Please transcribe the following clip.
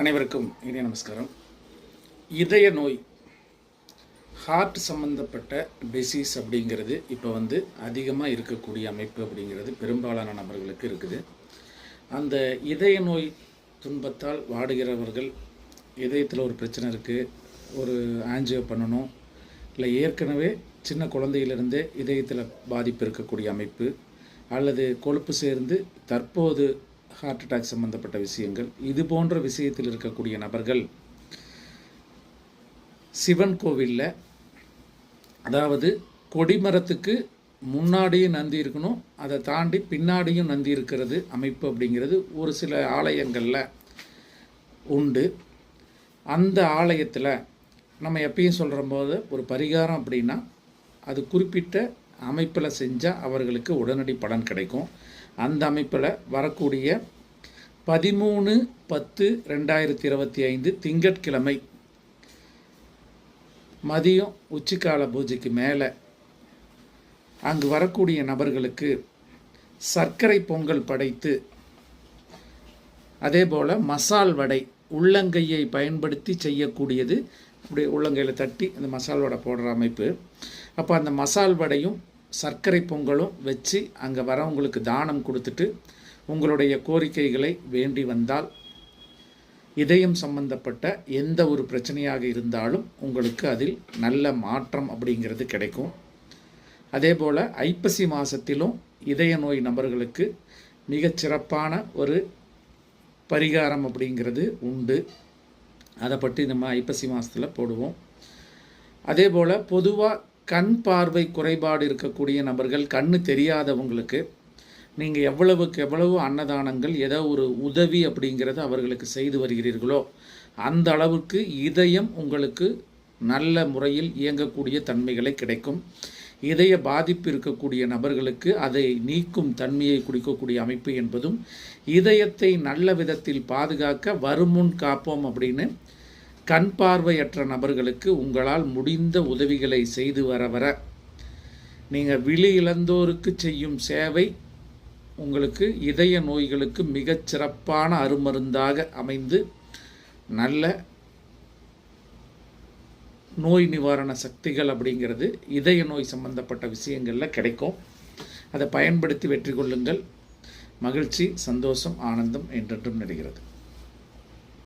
அனைவருக்கும் இனிய நமஸ்காரம். இதய நோய் ஹார்ட் சம்மந்தப்பட்ட டிசீஸ் அப்படிங்கிறது இப்போ வந்து அதிகமாக இருக்கக்கூடிய அமைப்பு அப்படிங்கிறது பெரும்பாலான நபர்களுக்கு இருக்குது. அந்த இதய நோய் துன்பத்தால் வாடுகிறவர்கள் இதயத்தில் ஒரு பிரச்சனை இருக்குது ஒரு ஆஞ்சியோ பண்ணணும் இல்லை ஏற்கனவே சின்ன குழந்தையிலிருந்தே இதயத்தில் பாதிப்பு இருக்கக்கூடிய அமைப்பு அல்லது கொழுப்பு சேர்ந்து தற்போது ஹார்ட் அட்டாக் சம்பந்தப்பட்ட விஷயங்கள். இது போன்ற விஷயத்தில் இருக்கக்கூடிய நபர்கள் சிவன் கோவிலில் அதாவது கொடிமரத்துக்கு முன்னாடியும் நந்தி இருக்கணும் அதை தாண்டி பின்னாடியும் நந்தி இருக்கிறது அமைப்பு அப்படிங்கிறது ஒரு சில ஆலயங்களில் உண்டு. அந்த ஆலயத்தில் நம்ம எப்பயும் சொல்கிற போது ஒரு பரிகாரம் அப்படின்னா அது குறிப்பிட்ட அமைப்பில் செஞ்சால் அவர்களுக்கு உடனடி பலன் கிடைக்கும். அந்த அமைப்பில் வரக்கூடிய பதிமூணு பத்து ரெண்டாயிரத்தி இருபத்தி ஐந்து திங்கட்கிழமை மதியம் உச்சிக்கால பூஜைக்கு மேலே அங்கு வரக்கூடிய நபர்களுக்கு சர்க்கரை பொங்கல் படைத்து அதே போல் மசால் வடை உள்ளங்கையை பயன்படுத்தி செய்யக்கூடியது இப்படி உள்ளங்கையில் தட்டி அந்த மசால் வடை போடுற அமைப்பு. அப்போ அந்த மசால் வடையும் சர்க்கரை பொங்கலும் வச்சு அங்கே வரவங்களுக்கு தானம் கொடுத்துட்டு உங்களுடைய கோரிக்கைகளை வேண்டி வந்தால் இதயம் சம்பந்தப்பட்ட எந்த ஒரு பிரச்சனையாக இருந்தாலும் உங்களுக்கு அதில் நல்ல மாற்றம் அப்படிங்கிறது கிடைக்கும். அதே போல் ஐப்பசி மாதத்திலும் இதய நோய் நபர்களுக்கு மிகச்சிறப்பான ஒரு பரிகாரம் அப்படிங்கிறது உண்டு. அதை பற்றி நம்ம ஐப்பசி மாதத்தில் போடுவோம். அதே போல் பொதுவாக கண் பார்வை குறைபாடு இருக்கக்கூடிய நபர்கள் கண்ணு தெரியாதவங்களுக்கு நீங்கள் எவ்வளவுக்கு எவ்வளவு அன்னதானங்கள் ஏதோ ஒரு உதவி அப்படிங்கிறத அவர்களுக்கு செய்து வருகிறீர்களோ அந்த அளவுக்கு இதயம் உங்களுக்கு நல்ல முறையில் இயங்கக்கூடிய தன்மைகளை கிடைக்கும். இதய பாதிப்பு இருக்கக்கூடிய நபர்களுக்கு அதை நீக்கும் தன்மையை குடிக்கக்கூடிய அமைப்பு என்பதும் இதயத்தை நல்ல விதத்தில் பாதுகாக்க வருமுன் காப்போம் அப்படின்னு கண் பார்வையற்ற நபர்களுக்கு உங்களால் முடிந்த உதவிகளை செய்து வர வர நீங்கள் விழி இழந்தோருக்கு செய்யும் சேவை உங்களுக்கு இதய நோய்களுக்கு மிகச் சிறப்பான அருமருந்தாக அமைந்து நல்ல நோய் நிவாரண சக்திகள் அப்படிங்கிறது இதய நோய் சம்பந்தப்பட்ட விஷயங்களில் கிடைக்கும். அதை பயன்படுத்தி வெற்றி கொள்ளுங்கள். மகிழ்ச்சி சந்தோஷம் ஆனந்தம் என்றென்றும் நடிகிறது